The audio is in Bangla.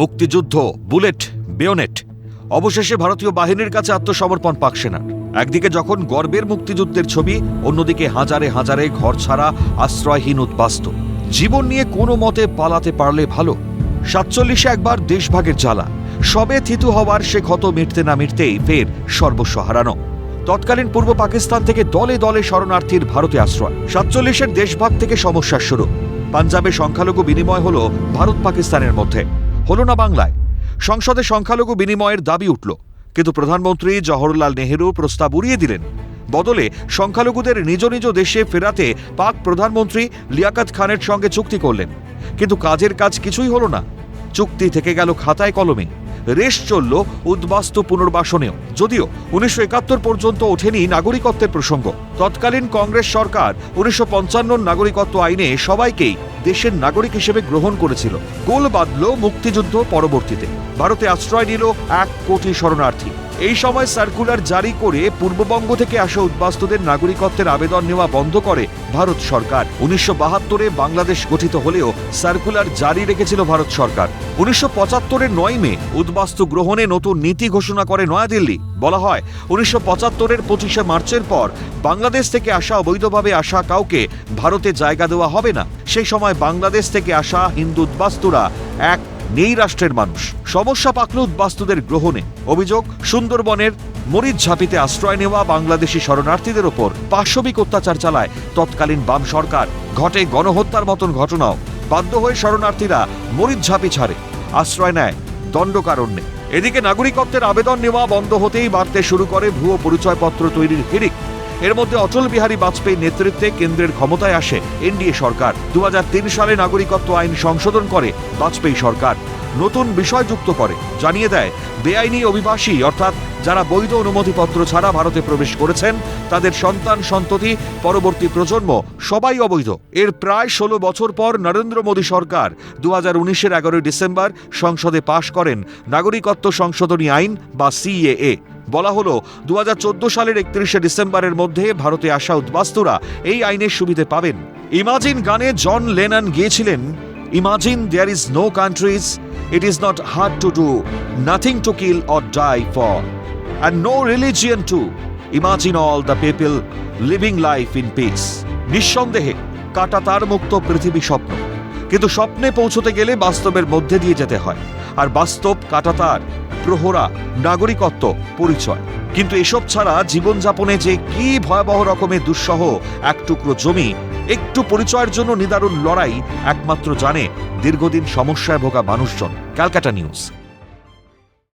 মুক্তিযুদ্ধ, বুলেট, বেয়োনেট, অবশেষে ভারতীয় বাহিনীর কাছে আত্মসমর্পণ পাক সেনার। একদিকে যখন গর্বের মুক্তিযুদ্ধের ছবি, অন্যদিকে হাজারে হাজারে ঘর ছাড়া আশ্রয়হীন উদ্বাস্ত। জীবন নিয়ে কোনো মতে পালাতে পারলে ভালো। সাতচল্লিশে একবার দেশভাগের জ্বালা। সবে থিতু হওয়ার সে ক্ষত মিটতে না মিটতেই ফের সর্বস্ব হারানো। তৎকালীন পূর্ব পাকিস্তান থেকে দলে দলে শরণার্থীর ভারতে আশ্রয়। সাতচল্লিশের দেশভাগ থেকে সমস্যার শুরু। পাঞ্জাবে সংখ্যালঘু বিনিময় হল ভারত পাকিস্তানের মধ্যে। হলো না বাংলায়। সংসদে সংখ্যালঘু বিনিময়ের দাবি উঠল, কিন্তু প্রধানমন্ত্রী জওহরলাল নেহেরু প্রস্তাব উড়িয়ে দিলেন। বদলে সংখ্যালঘুদের নিজ নিজ দেশে ফেরাতে পাক প্রধানমন্ত্রী লিয়াকাত খানের সঙ্গে চুক্তি করলেন। কিন্তু কাজের কাজ কিছুই হলো না। চুক্তি থেকে গেল খাতায় কলমে। রেশ চলল উদ্বাস্তু পুনর্বাসনেও। যদিও উনিশশো একাত্তর পর্যন্ত ওঠেনি নাগরিকত্বের প্রসঙ্গ। তৎকালীন কংগ্রেস সরকার উনিশশো পঞ্চান্ন নাগরিকত্ব আইনে সবাইকেই দেশের নাগরিক হিসেবে গ্রহণ করেছিল। গোল বাঁধল মুক্তিযুদ্ধ পরবর্তীতে। ভারতে আশ্রয় নিল এক কোটি শরণার্থী। এই সময় সার্কুলার জারি করে পূর্ববঙ্গ থেকে আসা উদ্বাস্তুদের নাগরিকত্বের আবেদন নেওয়া বন্ধ করে ভারত সরকার। উনিশশো বাহাত্তরে বাংলাদেশ গঠিত হলেও সার্কুলার জারি রেখেছিল ভারত সরকার। উনিশশো পঁচাত্তরের নয় মে উদ্বাস্তু গ্রহণে নতুন নীতি ঘোষণা করে নয়াদিল্লি। বলা হয়, উনিশশো পঁচাত্তরের পঁচিশে মার্চের পর বাংলাদেশ থেকে আসা অবৈধভাবে আসা কাউকে ভারতে জায়গা দেওয়া হবে না। সেই সময় বাংলাদেশ থেকে আসা হিন্দু উদ্বাস্তুরা এক নেই রাষ্ট্রের মানুষ। সমস্যা পাকল উদ্বাস্তুদের গ্রহণে। অভিযোগ, সুন্দরবনের মরিচ ঝাঁপিতে আশ্রয় নেওয়া বাংলাদেশি শরণার্থীদের ওপর পাশবিক অত্যাচার চালায় তৎকালীন বাম সরকার। ঘটে গণহত্যার মতন ঘটনাও। বাধ্য হয়ে শরণার্থীরা মরিচ ঝাঁপি ছাড়ে। আশ্রয় নেয় দণ্ডকারণ্যে। এদিকে নাগরিকত্বের আবেদন নেওয়া বন্ধ হতেই বাড়তে শুরু করে ভুয়ো পরিচয়পত্র তৈরির হিড়িক। এর মধ্যে অটল বিহারী বাজপেয়ীর নেতৃত্বে কেন্দ্রের ক্ষমতায় আসে এনডিএ সরকার। দু হাজার তিন সালে নাগরিকত্ব আইন সংশোধন করে বাজপেয়ী সরকার। নতুন বিষয় যুক্ত করে, জানিয়ে দেয়, বেআইনি অভিবাসী, অর্থাৎ যারা বৈধ অনুমতিপত্র ছাড়া ভারতে প্রবেশ করেছেন, তাদের সন্তান, সন্ততি, পরবর্তী প্রজন্ম সবাই অবৈধ। এর প্রায় ষোলো বছর পর নরেন্দ্র মোদী সরকার দু হাজার উনিশের এগারোই ডিসেম্বর সংসদে পাশ করেন নাগরিকত্ব সংশোধনী আইন বা সিএএ। বলা হলো দু হাজার চোদ্দ সালের একত্রিশে ডিসেম্বরের মধ্যে ভারতে আসা উদ্বাস্তুরা এই আইনের সুবিধে পাবেন। ইমাজিন গানে জন লেনন গিয়েছিলেন, imagine there is no countries, it is not hard to do, nothing to kill or die for, and no religion two, imagine all the people living life in peace. নিঃসন্দেহে, কাটা তার মুক্ত পৃথিবী স্বপ্ন। কিন্তু স্বপ্নে পৌঁছতে গেলে বাস্তবের মধ্যে দিয়ে যেতে হয়, আর বাস্তব কাটাতার প্রহরা, নাগরিকত্ব, পরিচয়। কিন্তু এসব ছাড়া জীবনযাপনে যে কি ভয়াবহ রকমের দুঃসহ এক টুকরো জমি, একটু পরিচয়ের জন্য নিদারুণ লড়াই একমাত্র জানে দীর্ঘদিন সমস্যায় ভোগা মানুষজন। ক্যালকাটা নিউজ।